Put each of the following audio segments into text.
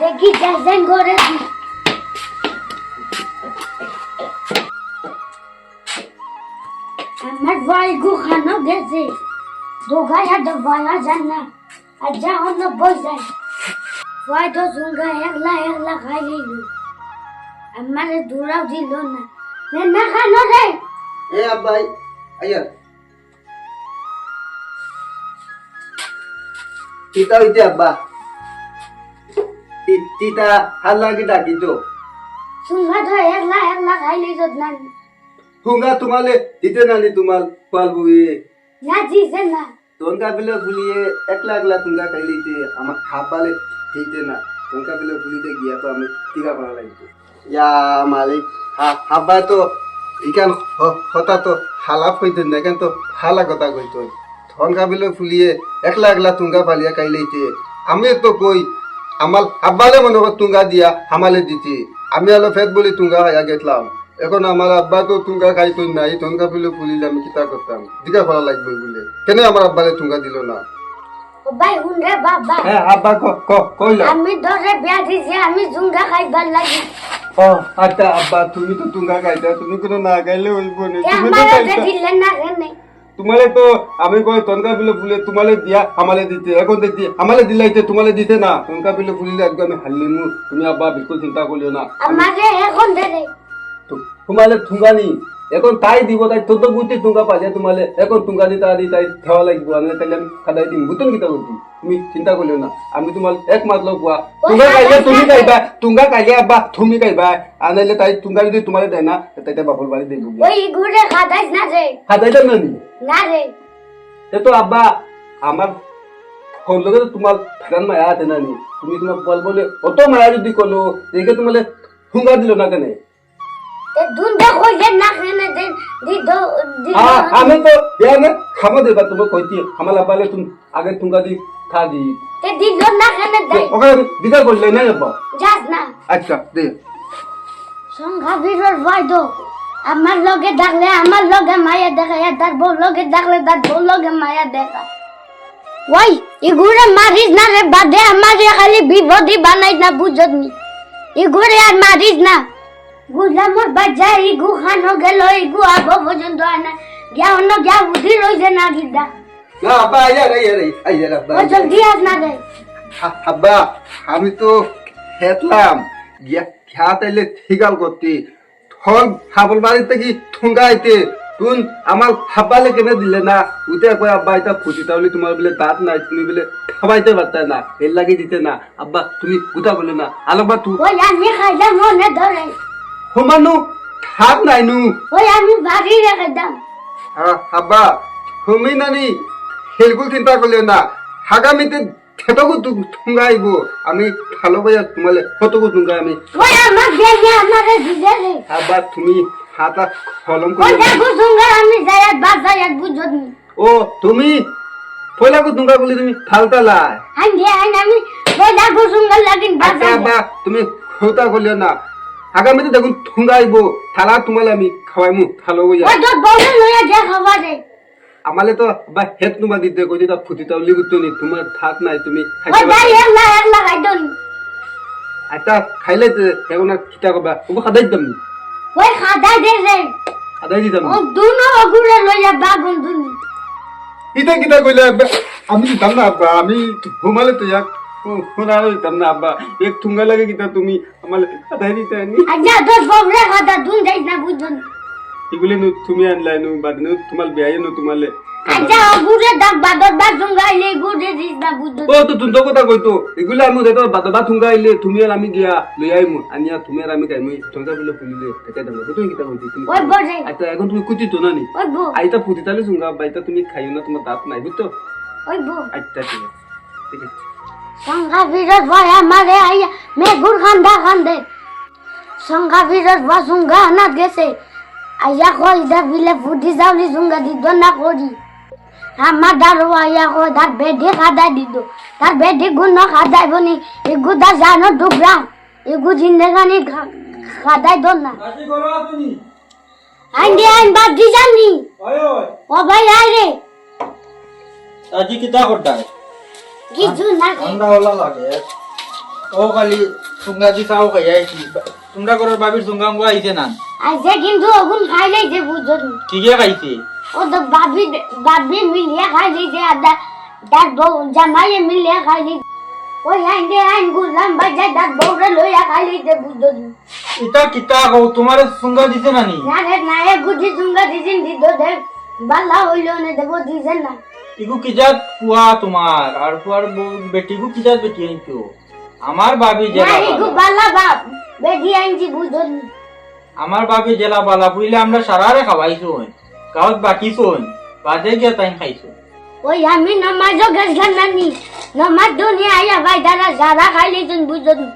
Degi jazen gore di. আমার ভাই গুখানো গেছে। দোগায়া ভায়া জানা আর যা হলো বই যায়। ভাই তো সুঙ্গা একলা একলা খাইলি আমারে দূরাও দিল না না খানো রে। এ আব্বাই, আইয়া। তিতা হইতে আব্বা। তিতা হাল্লা কি ডাকি তো? সুঙ্গা তো একলা একলা খাইলি তো না হুঙ্গা তোমালে দিতে নানি তোমাল পাল বুয়ে না দিছে না। তনকা বিলে ফুলিয়ে একলা একলা তুঙ্গা খাইলিতে আমার খাপালে হইতে না। তনকা বিলে ফুলিতে গিয়া তো আমি টিকা করা লাগতো ইয়া মালিক হাব্বা তো ইকান হতা তো হালাপ হইতে না এখান তো হালা কথা কইতো থঙ্কা বিলে ফুলিয়ে একলা একলা তুঙ্গা পালিয়া খাইলেইতে আমি তো কই আমার আব্বালে মনে কর তুঙ্গা দিয়া হামালে দিতে। আমি আলো ফেট বলি তুঙ্গা খাইয়া গেতলাম। এখন আমার আব্বা তো তুঙ্গা খাইতো না এই তুঙ্গা বিলে ফুলিলে আমি কিতা করতাম? দিকা করা লাগবে বলে কেন আমার আব্বালে তুঙ্গা দিল না? ও হুন রে বাবা। হ্যাঁ আব্বা কইলা আমি ধরে বিয়া দিছি আমি জুঙ্গা খাইবার লাগি। ও আচ্ছা আব্বা তুমি তো তুঙ্গা খাইতা তুমি কোনো না গাইলে হইব না? তুমি তো খাইতা না কেনে? তোমালে তো আমি কই তনকা বিলে ফুলে তোমালে দিয়া আমালে দিতে এখন দেখি আমালে দিলাইতে তোমালে দিতে না। তনকা বিলে ফুলিলে একদম আমি হারলিমু তুমি আব্বা বিলকুল চিন্তা করিও না। আমারে এখন দে তোমালে ঠুঙ্গানি এখন তাই দিব তাই তোর বুঝতে ঠুঙ্গা পাইছে তোমালে। এখন ঠুঙ্গা দি তাই তাই খাওয়া লাগবে। আমি তাইলে আমি খাদাই দিম। বুঝতেন কিতা করছি তুমি চিন্তা করিও না। আমি তোমার একমাত্র কোয়া তুঙ্গা খাইলে তুমি খাইবা তুঙ্গা খাইলে আব্বা তুমি খাইবা আনাইলে তাই তুঙ্গা যদি তোমালে দেয় না তাইতে বাপর বাড়ি দেবো ওই ঘুরে খাদাইস না রে খাদাইতাম না নি? না রে এ তো আব্বা আমার ফোন লগে তো তোমার ফেরান মায়া আছে না নি? তুমি তোমার বল বলে অত মায়া যদি করল দেখে তোমালে ঠুঙ্গা দিল না কেন? আমি তো বিয়া না খামো দেবা তুমি কইতি আমার লাপালে তুমি আগে দি খা দি। তে দিল না কেনে দে। ওকে দিদা করলে না আব্বা। যাস না। আচ্ছা দে। সংঘা বিরর ভাই দো আমার লগে ডাকলে আমার লগে মায়া দেখা তার বউ লগে ডাকলে তার বউ লগে মায়া দেখা। ওই এগুড়ে মারিস না রে বাদে আমার খালি বিপদই বানাই না বুঝত নি। এগুড়ে আর মারিস না। মোর বাচ্চা ইগু গেল ইগু আবো পর্যন্ত হয় না গিয়া অন্য গিয়া উঠি রইছে না গিদা। না আব্বা আইয়া রে আইয়া রে আইয়া রে আব্বা জলদি আস না রে আব্বা আমি তো খেতলাম। গিয়া খেয়া ঠিকাল করতে। থন হাবল বাড়িতে কি ঠুঙ্গা আইতে। তুন আমার হাব্বালে কেনে দিলে না? উঠে কয় আব্বা এটা ফুটি তাহলে তোমার বলে দাঁত নাই তুমি বলে খাবাইতে পারতে না এর লাগি দিতে না। আব্বা তুমি উঠা বলে না। আলোবা তু ওই আমি খাইলে মনে ধরে। হোমানু থাক নাই নু ওই আমি বাড়ি রেখে দাম। আব্বা তুমি নানি হেলগুল চিন্তা করলে না। আগামীতে খেতকু ঠুঙ্গা আইব আমি ভালো বইয়া তোমালে কতকু ঠুঙ্গা আমি। ওই আমার দেখে আমারে দিলে রে। আবার তুমি হাতা কলম ওই করে দেখো সুন্দর আমি আর বাদ যাই আর বুঝত নি। ও তুমি? পয়লাকু ঠুঙ্গা বলি তুমি ফালতালা আমি আইন আমি ওই দেখো সুন্দর লাগিন বাদ আচ্ছা আব্বা তুমি হতা করলিও না। আগামীতে দেখুন আইব থালা তোমালে আমি খাওয়াইমু খাবার রে আমালে তো বা হেত তোমার দিতে কই তা ফুটি তাও লিগুতো নি তোমার থাক নাই তুমি নি আচ্ছা খাইলে তো এখন আর খিতা করবা ওকে খাদাই দিতাম নি। ওই খাদাই দে রে খাদাই দিতাম ও নি দুনো ওগুরে লইয়া বাগুন দুনি ইটা কিটা কইলে আমি দিতাম না আমি ঘুমালে তো এক শোনারও দিতাম না আব্বা এক ঠুঙ্গা লাগে কিতা তুমি? আমার দিতে নি আচ্ছা দুন না নু তুমি আনলাই নু বাদ নু তোমার বিয়াই নু তোমালে। আচ্ছা বাদর দিস না ও তো তো কথা কইতো এগুলো আমি ওদের বাদ বাদ তুমি আর আমি গিয়া লই আইমু। আনিয়া তুমি আর আমি খাইমু ঠুঙ্গা বিলে ফুলিলে টাকা দাম তুমি কিতা কইতি তুমি ওই আচ্ছা এখন তুমি কুতি তো না নি? আইতা ফুটি তালে ঠুঙ্গা বাইতা তুমি খাইও না তোমার দাঁত নাই বুঝতো? ওই আচ্ছা ঠিক আছে ঠিক আছে। সংঘা বিরত ভাই আমারে আইয়া মে গুড় খান্দা খান্দে। সংঘা বিরত বা সুঙ্গা না গেছে। আইয়া কই দা বিলে ফুটি যাওলি সুঙ্গা দিত না করি। আমার দারো আইয়া কই তার বেডে খাদা দিত। তার বেডে গুণ খাদাই বনি এগু দা জানো টুকরা এগু জিন্দেগানি খাদাই দো না। তুমি। আইন্দি আইন বাদি জানি। ওই ওই। ও ভাই আই রে। আজি কিতা করতা ঠান্ডা হলা লাগে। ও খালি সুঙ্গা দি চাও খাই আইছি। তোমরা ঘরের বাবির সুঙ্গা মুঙ্গা আইছে না? আইসে কিন্তু ওগুন খাইলেই যে বুঝনি ঠিকই খাইছে? ও তো বাবি বাবি মিলিয়ে খাই দিয়েছে আর দা- তার বউ জামাইয়ে মিলিয়ে খাই দিয়েছে ওই আইন আইন গুলাম বাজায় তার বউরে লইয়া খাই দিয়েছে বুঝলি ইটা কিতা কও তোমার সুঙ্গা দিছে না নি? না রে না এ গুজি চুঙ্গা দিছেন দিত দেখ বাল্লা হইল না দেবো দিছেন না। ইগু কিজাত পুয়া তোমার? আর পুয়ার বউ- বেটিগু কিজাত বেটি আইছো আমার বাবি জেলা এগু বালা। বাপ বেটি আইনছি বুঝলি আমার বাবি জেলা বালা বুঝলে আমরা সারারে খাওয়াইছো গাঁত বাকিছো বাজে গিয়া তাই খাইছো ওই আমি নামাজও গেছিলাম না নি নামাজ দুনিয়া আইয়া ভাই তারা সারা খাই লিছেন বুঝলি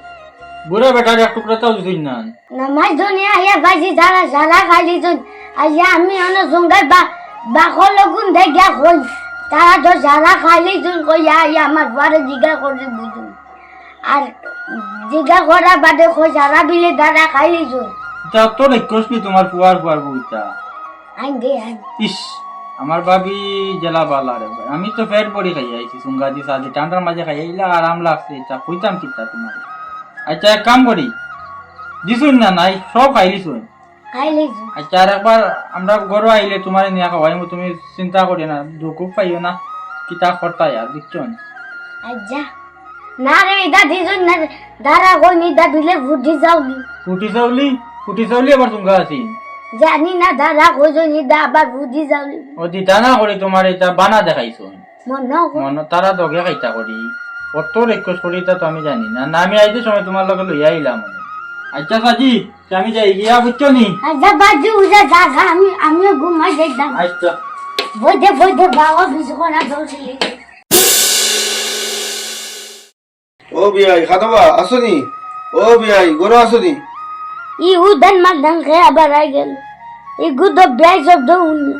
বুড়া বেটার এক টুকরা তাও দিছই না? নামাজ ধনিয়া আইয়া বাজি যারা যারা খাইলি তো আইয়া আমি অন্য সঙ্গে বা বাকর লগুন দেখিয়া কই তারা তো যারা খাইলি তুই কইয়া আমার বারে জিগা করে বুঝুন। আর জিগা করা বাদে কই যারা বিলে তারা খাইলি তুই এটা তো রিকোয়েস্ট তোমার পুয়ার পুয়ার বউটা? আইন দে ইস আমার ভাবি জেলা বালা রে ভাই। আমি তো পেট পরি খাই আইছি সুঙ্গাদি সাজি টান্ডার মাঝে খাই আইলা আরাম লাগছে। এটা কইতাম কিতা তোমার? আচ্ছা এক কাম করি। দিছুন না নাই সব খাইলি শুন আচ্ছা আর একবার আমরা ঘরে আইলে তোমার নিয়ে খাওয়াই তুমি চিন্তা করি না দুঃখ পাইও না কিতা করতা আচ্ছা না? রে দা দিলে ফুটি ফুটি আবার আছি। জানি না নি দা আবার বুদ্ধি যাওনি ও দিতা না করে তোমার এটা বানা দেখাইছো। মনে মন তারা দগে খাইতা করি। কত রিকোয়েস্ট করি তা তো আমি জানি না। না আমি আইতে সময় তোমার লগে লইয়া আইলাম। আচ্ছা সাজি আমি যাই গিয়া বুঝছ নি? আচ্ছা বাজু উজা জাগা আমি আমিও ঘুমাই দেখতাম আচ্ছা। বইতে বইতে বাবা কিছু করা দৌড়ছিলি ও বিয়াই খাদবা আসনি? ও বিয়াই গরো আসনি? ই উদন মাদান খেয়ে আবার আই গেল। ই গুদ বেই শব্দ উনি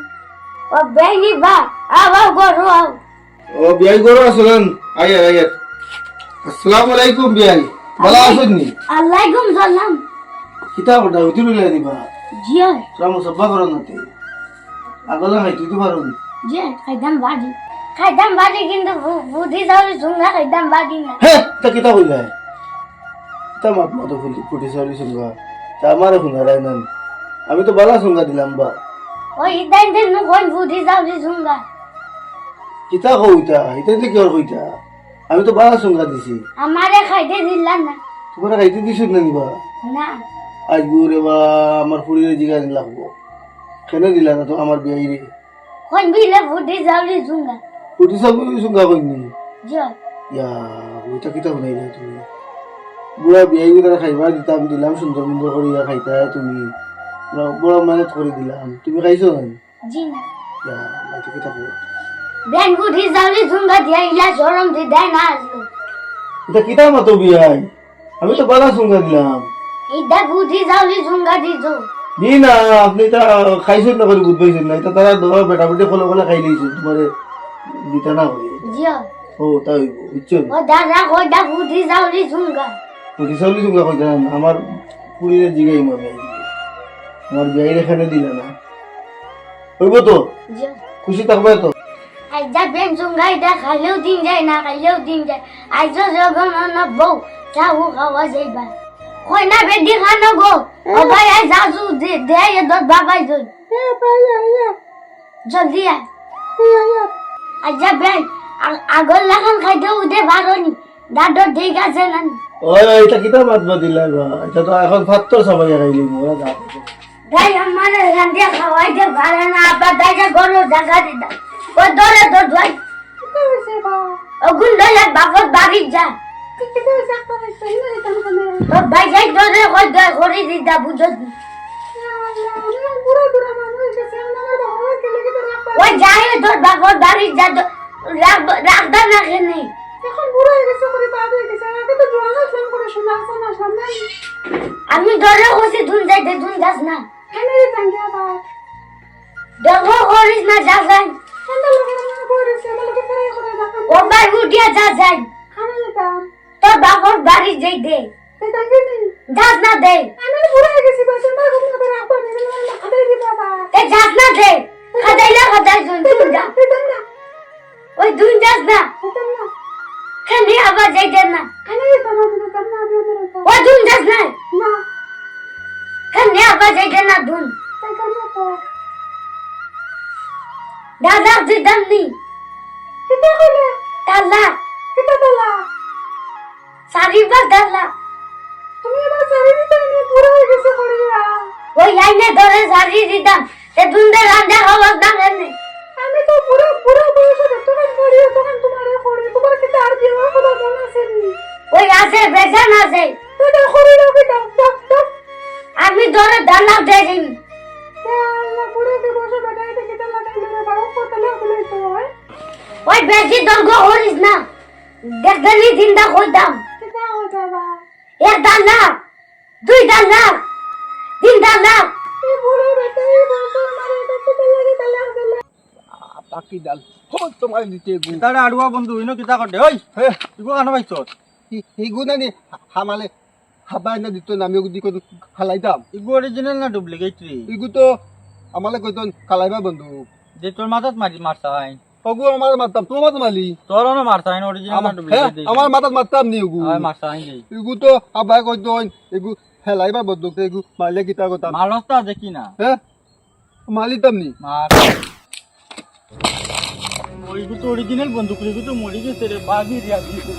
ও বেনি বা আবার গরু আও। ও বিয়াই গরো আসলেন। আয়ার আয়ার আসসালামু আলাইকুম বিয়াই। ভালো আসনি আলাইকুম সালাম কিতা কথা হইতে রইলা দিবা। জিও রামু সব্বা করো নাতে। আগলা হাই তুই তো পারো জি খাইতাম বাড়ি খাইতাম বাড়ি কিন্তু বুদ্ধি যাওয়ার সঙ্গে খাইতাম বাড়ি না। হে তা কিতা কইলা তা মাত মতো ফুলি ফুটি সরি সুঙ্গা তা আমার সুঙ্গা রাই নান আমি তো বালা সুঙ্গা দিলাম বা। ওই ইদাইন দিন কোন বুদ্ধি যাওয়ার সঙ্গে কিতা কইতা এটা কি কইতা আমি তো বালা সুঙ্গা দিছি আমারে খাইতে দিলাম না। তোমরা খাইতে দিছ না নিবা না। আজ রে বা আমার ফুরিরে জিগা লাগবো। কেন দিলা না তো আমার বিয়াই রে কোন বিলে বুদ্ধি যাওয়ার সঙ্গে ফুটি সব সুঙ্গা কইনি জিও ইয়া ওইটা কিতা শুনাই না তুমি? বুড়া বিয়াই তারা খাইবার দিতাম দিলাম সুন্দর সুন্দর করিয়া খাইতা তুমি। বুড়া- মেহনত করে দিলাম। তুমি খাইছো না জি না। ইয়া এটা কিতা কই ব্যান বুদ্ধি যাওয়ার সঙ্গে দিয়া ইলা সরম দি দেয় না আসলো এটা কিতা মতো বিয়াই। আমি তো বালা সুঙ্গা দিলাম। ইদা বুদ্ধি যাওয়ার সঙ্গে দিত দি না আপনি তা খাইছেন না করে বুঝ পাইছেন না। এটা তারা দোয়া বেটা বেটে ফলে ফলে খাই লইছে। তোমারে দিতা না করে। জিও ও তাই বুঝছেন ও দাদা কইটা বুদ্ধি যাওয়ার সঙ্গে পুটি চাউলি সুঙ্গা কইতা না। আমার পুরীরে জিগাই মামে আমার বিয়াইর এখানে দিলা না। হইব তো? খুশি থাকবে তো? আইজা বেন সঙ্গে ইদা খাইলেও দিন যায় না খাইলেও দিন যায়। আইজা অন্য বউ চাউ খাওয়া যাইবা। কই না বেডি খানো গো ও ভাই আই যাজু দে দে এ দত বাবাই দত জলদি আয়। আইজা বেন আগল লাগান খাইতে উঠে পারোনি দাদর ঠিক আছে না ওই এটা কিতা মাতবা দিলা গো? এটা তো এখন ভাত সবাই খাইলি মোরা যা। তাই আমার রান্ধিয়া খাওয়াইতে পারে না আবার তাইকে গরু জায়গা দিতাম ওই ধরে ধর ভাই ওগুন ধরে বাপর বাড়ি যা তোর ভাই যাই ধরে ওই ধরে করে দিদা বুঝত ওই যাই তোর বাপর বাড়ি যা রাখদা না কেনে। আমি ধরে বসে ধুন যাইতে ধুন যাস না। দেখো করিস না যা যাই। ও ভাই উঠিয়া যা যাই। তোর বাপর বাড়ি যাই দে। যাস না দে। যাস না দে। খাদাইলা খাদাই ধুন যা। ওই ধুন যাস না। খালি আবার যাই দে না। ওই ধুন যাস না। খালি আবার যাই দে না ধুন দাদা দিদাম পুরো হয়ে গেছে তালা ওই আইনে ধরে সারি দিতাম তে দুন্দে রান্না খাওয়ার দাম এমনি আমি তো পুরো পুরো বয়সে তখন দেখলি দিনটা কইতাম কিটা ও বাবা এক দুই তিন পাকি ডাল। খবর তোমার দিতে গু। তারে আড়ুয়া বন্ধু ইনো কিতা করতে ওই হে। ইগো না নি হামালে হাবাই না দিত নামি দি কোন খালাইতাম ইগো অরিজিনাল না ডুপ্লিকেট রে? ইগু তো আমালে কইতন খালাইবা বন্ধু। যে তোর মাথাত মারি মারতা হয়। ওগু আমার মারতাম তোমার না মারতা হয় অরিজিনাল আমার মারতাম নি ইগু হয় মারতা হয় যাই ইগু তো কথা? মালস্তা দেখি না? হ্যাঁ মালিতাম নি। মার। ওইগু তো অরিজিনাল বন্দুক রে তো মরি গেছে রে বাগি দিয়া। দিছে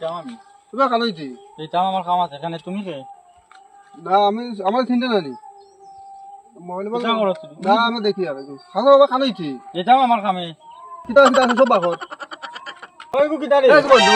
যাও আমি। আমার কাম আছে এখানে তুমি কে? না আমি আমার চিন্তা নাই মোবাইল কিতা করো তুমি? না আমি দেখি আৰু খানা বাবা খালাইতে এটাও আমাৰ কামে কিতা কিতা সব বাঘত রে বন্ধু।